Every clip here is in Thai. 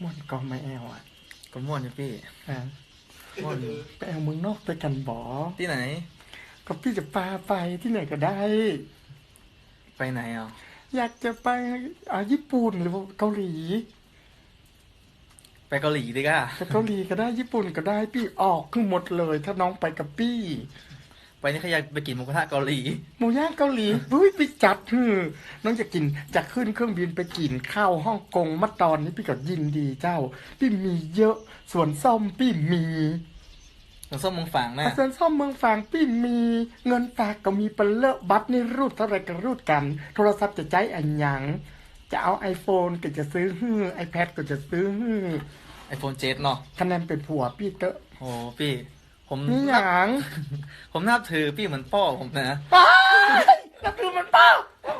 ม่วนก็ไม่แอลอะก็ม่วนอยู่พี่อะม่วนอยู่ไปเอาเมืองนอกไปกันบอที่ไหน ก็พี่จะพาไปที่ไหนก็ได้ ไปไหนอะอยากจะไปอ่าญี่ปุ่นหรือว่าเกาหลี ไปเกาหลีดีก่ะไปเกาหลีก็ได้ญี่ปุ่นก็ได้พี่ออกขึ้นหมดเลย ถ้าน้องไปกับพี่ ไปนี่เขาอยากไปกินหมูกระทะเกาหลี หมูย่างเกาหลีเฮ้ยไปจัดฮือน้องจะกินจะขึ้นเครื่องบินไปกินข้าวฮ่องกงมาตอนนี้พี่ก็ยินดีเจ้า พี่มีเยอะส่วนส้มพี่มีหนูส้มเมึงฝางนะส่วนส้มเมืองฝางพี่มี เงินฝากก็มีเป็นเลอะบัตรนี่รูดเท่าไรก็รูดกัน โทรศัพท์จะใจอันหยังจะเอา iPhone ก็จะซื้อฮือ iPad ก็จะซื้อฮือไอโฟนเจ็ดเนาะคะแนนเป็นผัวพี่เตอะโอ้พี่ ผมนี่หนับยัง ผมนับถือพี่เหมือนพ่อผมนะอ้ายนับถือมันเปล่า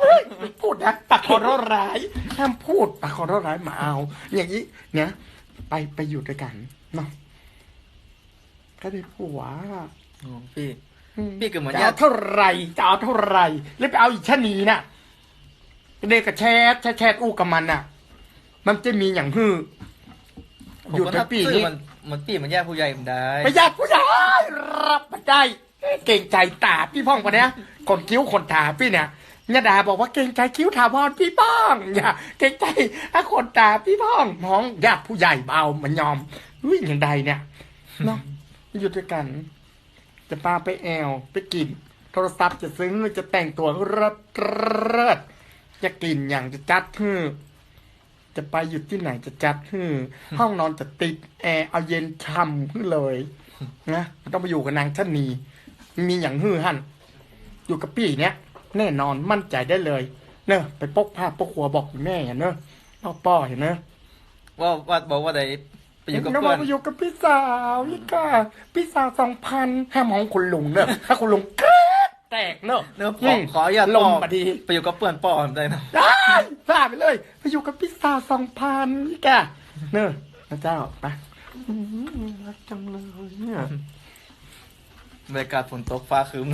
เฮ้ยไม่พูดนะปากคอรร้ายห้ามพูดปากคอรร้ายมาเอา อย่างนี้เนี่ยไปไปอยู่ด้วยกันเนาะก็ได้ผัวโอ้พี่อืมพี่ก็เหมือนจะญาเอาติเท่าไหรจะเอาเท่าไหรแล้วไปเอาอีกชะนีน่ะเด็กกับแชทแชทแชทอู้กับมันน่ะ มันจะมีอย่างฮือผมอยู่ก็เป็นันบปีถือนี้ มันมันพี่มันญาติผู้ใหญ่ผมได้ไปญาติผู้ใหญ่รับมาได้ เก่งใจตาพี่พ่องปะเนี้ยคนคิ้วคนตาพี่เนี่ยเนี่ยดาบอกว่าเก่งใจคิ้วถาวรพี่ป้องอย่าเก่งใจถ้าคนตาพี่พ่องน้องญาติผู้ใหญ่เบามันยอมวิ่งอย่างใดเนี่ยเนาะอยู่ด้วยกัน จะพาไปแอลไปกิน โทรศัพท์จะซื้อจะแต่งตัวเริดเริดจะกินอย่างจะจัดฮือ จะไปอยู่ที่ไหนจะจัดฮือห้องนอนจะติดแอร์เอาเย็นช่ำขึ้นเลยนะไม่ต้องไปอยู่กับนางชะนีมีอย่างฮือหันอยู่กับพี่เนี้ยแน่นอนมั่นใจได้เลย เนอะไปปกผ้าปกหัวบอกคุณแม่เห็นเนอะพ่อป้อเห็นเนอะว่าว่าบอกว่าใดไปอยู่กับแล้วเพื่อนไปอยู่กับพี่สาวนี่ค่ะพี่สาวสองพันห้ามของคุณลุงเนอะถ้าคุณลุงเกิด แตกเนอะเนื้อขอขออย่าตลลมมมาดีไปอยู่กับเพื่อนพ่อผมได้นะได้พลาดไปเลย ไปอยู่กับพี่สาวสองพันนี่ค่ะเนอะนะเจ้าไปอืมรักจังเลยเนี่ยบรรยากาศฝนตกฟ้าครึ้ม